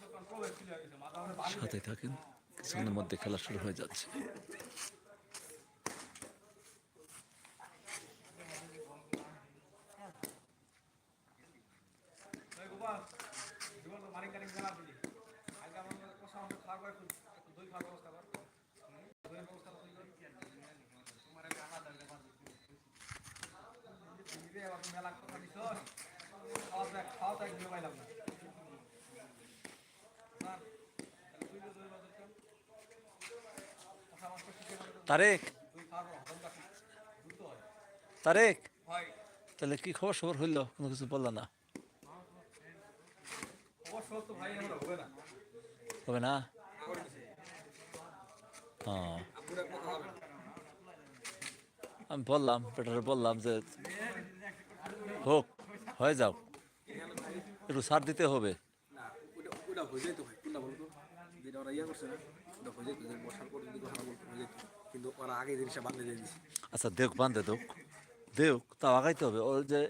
তো কন্ট্রোল হয়েছিল মাথা মানে বালি সাথে থাকেন কিছুক্ষণের মধ্যে খেলা শুরু হয়ে যাচ্ছে ওই গোপাল দিলি আমার খাওয়া করে একটু দই খাওয়ার ব্যবস্থা কর। দইয়ের ব্যবস্থা তুই কর। তোমার একটা আলাদা ব্যাপার আবার মেলা কথা দিছ খাওয়া দেখ খাওয়া দেখ পাইলাম না। তারেক। তাহলে কি খবর সবর হইল? কোনো কিছু বলল না অবশ্য তো ভাই আমরা হবে না? হ্যাঁ। আমি বললাম পেটারে বললাম যে হোক হয়ে যাও একটু সার দিতে হবে। আচ্ছা দেখ বান্ধে দেখ। দেখ তাও আগাইতে হবে। ওর যে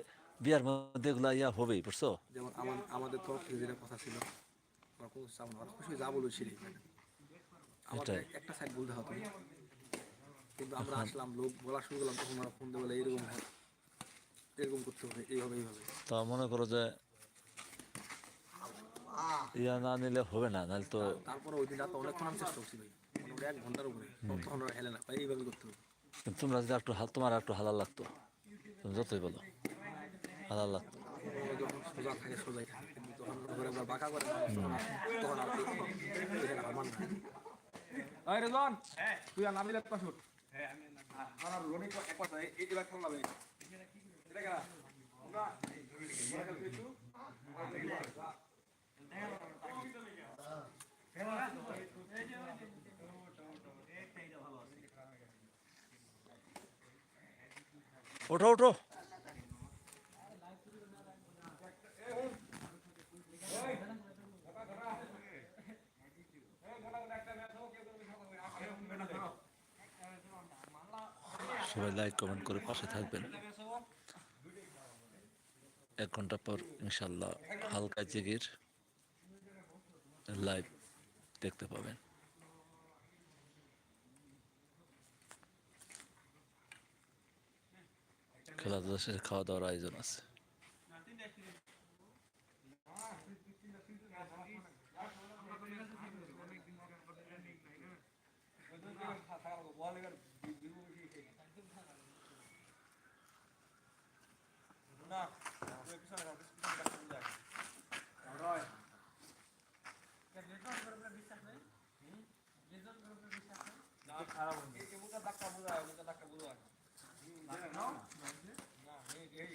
বিয়ার মধ্যে এগুলা ইয়া হবেই বুঝছ? যেমন আমাদের তরফ থেকে যেটা কথা ছিল। চাপ না ওরা খুশি যা বলবে আমাদের একটা সাইড বলতে হতো কিন্তু আমরা আসলাম লোক বলা শুরু করলাম তখন ওরা ফোন দিয়ে বলে এরকম এরকম করতে হবে এইভাবে এইভাবে। তা মনে করো যে ইয়া না নিলে হবে না নাহলে তো তারপরে ওই দিন রাত অনেকক্ষণ আমি চেষ্টা করছি ভাই। এক ঘণ্টার উপরে। তখন হেলে না এইভাবে করতে হবে। তোমরা যদি একটু হাল তোমার একটু হালাল লাগতো তুমি যতই বলো। লাগতো ওরা সোজা থাকে সোজাই থাকে তখন ঘরে একবার বাঁকা করে তখন আর- তখন আর এখানে আমার না এই রেজন তুই আর নামিলে একটা শুট। এক কথা এবার খেলা এটা কেনা ওঠো ওঠো। সবাই লাইক, কমেন্ট করে পাশে থাকবেন। এক ঘণ্টা পর ইনশাল্লাহ হালকা জেগের লাইভ দেখতে পাবেন। খেলাধুলা শেষে খাওয়া দাওয়ার আয়োজন আছে। পিছনে পিছনে রয় না খারাপ ধাক্কা বুঝা ধাক্কা বুঝা না না এই এই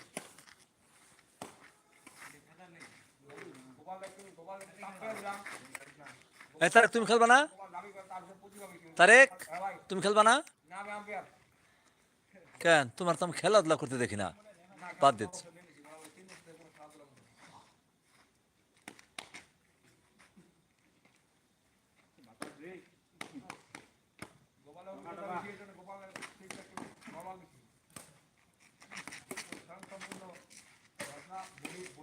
তারেক তুমি খেলবা না তারেক তুমি খেলবা না না আমি আম্পায়ার কেন তোমার তো আমি খেলাধুলা করতে দেখি না বাদ দিচ্ছি আমরা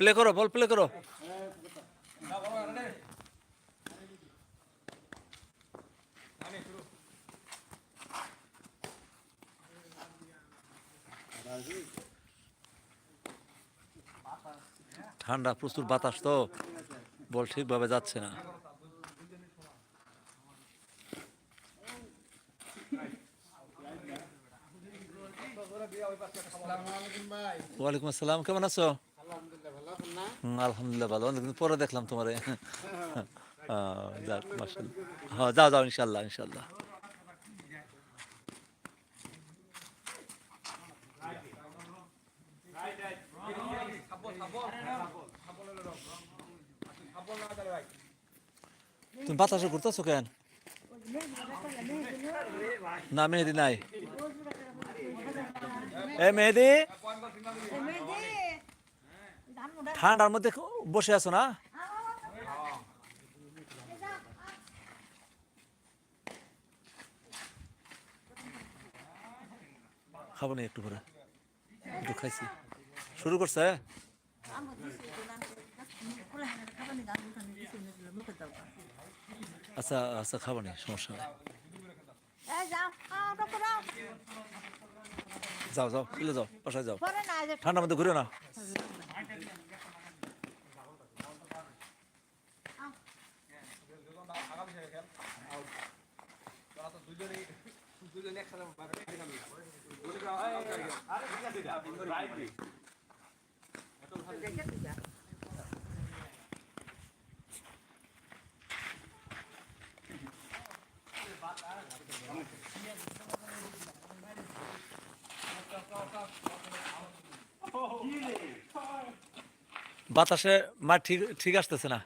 প্লে করো বল প্লে করো। ঠান্ডা, প্রচুর বাতাস তো। বল ঠিকভাবে যাচ্ছে না। ওয়ালাইকুম আসসালাম, কেমন আছো? আলহামদুলিল্লাহ ভালো। অনেকদিন পরে দেখলাম তোমারে। যাক হ্যাঁ যাও যাও ইনশাল্লাহ ইনশাল্লাহ তুমি বাতাসে ঘুরতেছো কেন? না মেহেদি নাই। এ মেহেদি। ঠান্ডার মধ্যে বসে আছো না? খাব না একটু করে একটু খাইছি। শুরু করছে? আচ্ছা আচ্ছা খাব না সমস্যা নেই। যাও যাও চলে যাও বাসায় যাও। ঠান্ডার মধ্যে ঘুরে না দুজনে একসাথে বাইরে খেলাবি বলে দাও আরে ঠিক আছে রাইট বাতাসে মা ঠিক ঠিক আসতেছে না।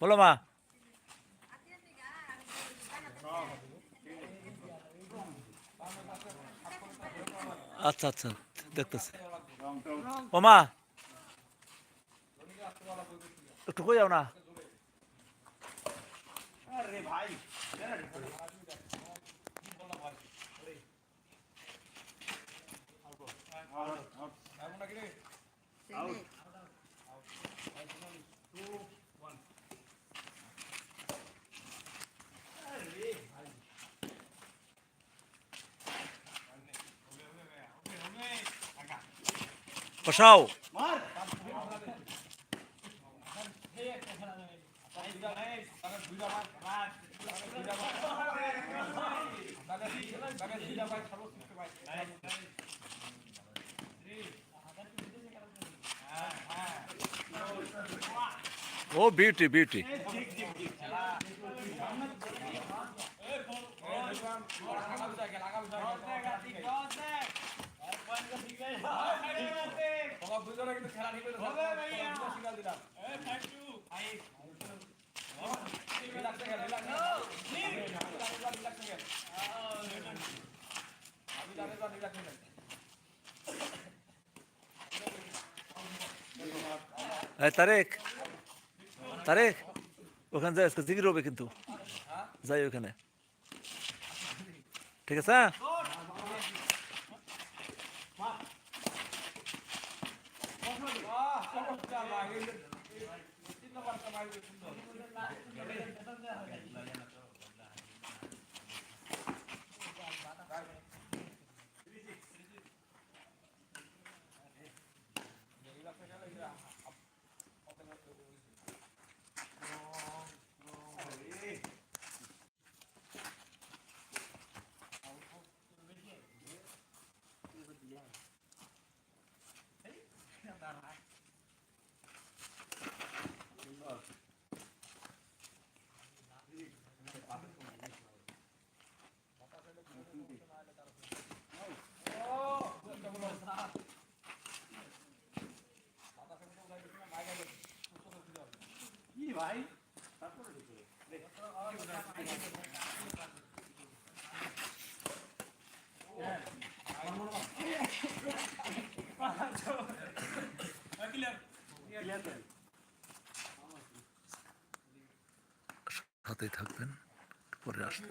বলো মা। আচ্ছা আচ্ছা দেখতেছি। ও মা। একটু কই যাও না। ও দুজনে কিন্তু খেলা নিবে হবে ভাইয়া সিগন্যাল দিলাম এই thank you I relax second relax relax relax second আমি জানি তো রিল্যাক্স সেকেন্ড এই তারেক তারেক ওখানে যাই আজকে জিগির হবে কিন্তু যাই ওখানে ঠিক আছে হ্যাঁ? সাথেই থাকবেন পরে আসতে